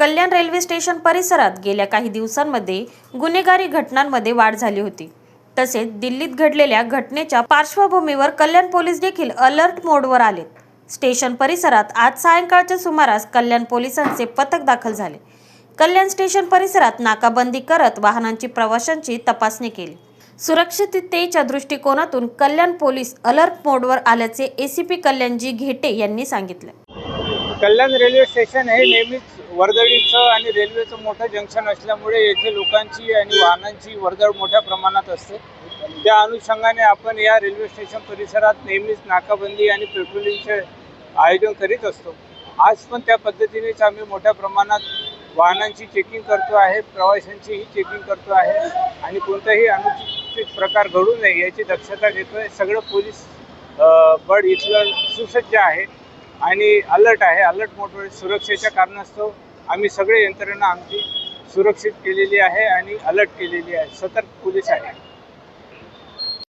कल्याण railway station परिसरात गेल्या काही दिवसांमध्ये गुन्हेगारी घटनांमध्ये वाढ झाली होती. तसेच दिल्लीत घडलेल्या घटनेच्या पार्श्वभूमीवर कल्याण पोलीस देखील अलर्ट मोडवर आलेत स्टेशन परिसरात आज सायंकाळच्या सुमारास कल्याण पोलिसांचे पथक दाखल झाले. कल्याण स्टेशन परिसरात नाकाबंदी करत वाहनांची प्रवाशांची तपासणी केली. सुरक्षिततेच्या दृष्टिकोनातून कल्याण पोलीस अलर्ट मोडवर आल्याचे एसीपी कल्याणजी घेटे यांनी सांगितले. कल्याण रेल्वे स्टेशन हे नेहमीच वर्दळीचं आणि रेल्वेचं मोठं जंक्शन असल्यामुळे येथे लोकांची आणि वाहनांची वर्दळ मोठ्या प्रमाणात असते. त्या अनुषंगाने आपण या रेल्वे स्टेशन परिसरात नेहमीच नाकाबंदी आणि पेट्रोलिंगचे आयोजन करीत असतो. आज पण त्या पद्धतीनेच आम्ही मोठ्या प्रमाणात वाहनांची चेकिंग करतो आहे प्रवाशांचीही चेकिंग करतो आहे आणि कोणताही अनुचित प्रकार घडू नये याची दक्षता घेतोय. सगळं पोलीस बळ इथलं सुसज्ज आहे. आणि अलर्ट आहे. अलर्ट मोडवर सुरक्षेच्या कारणास्तव आम्ही सगळे यंत्रणा आमची सुरक्षित केलेली आहे आणि अलर्ट केलेली आहे. सतर्क पोलीस आहे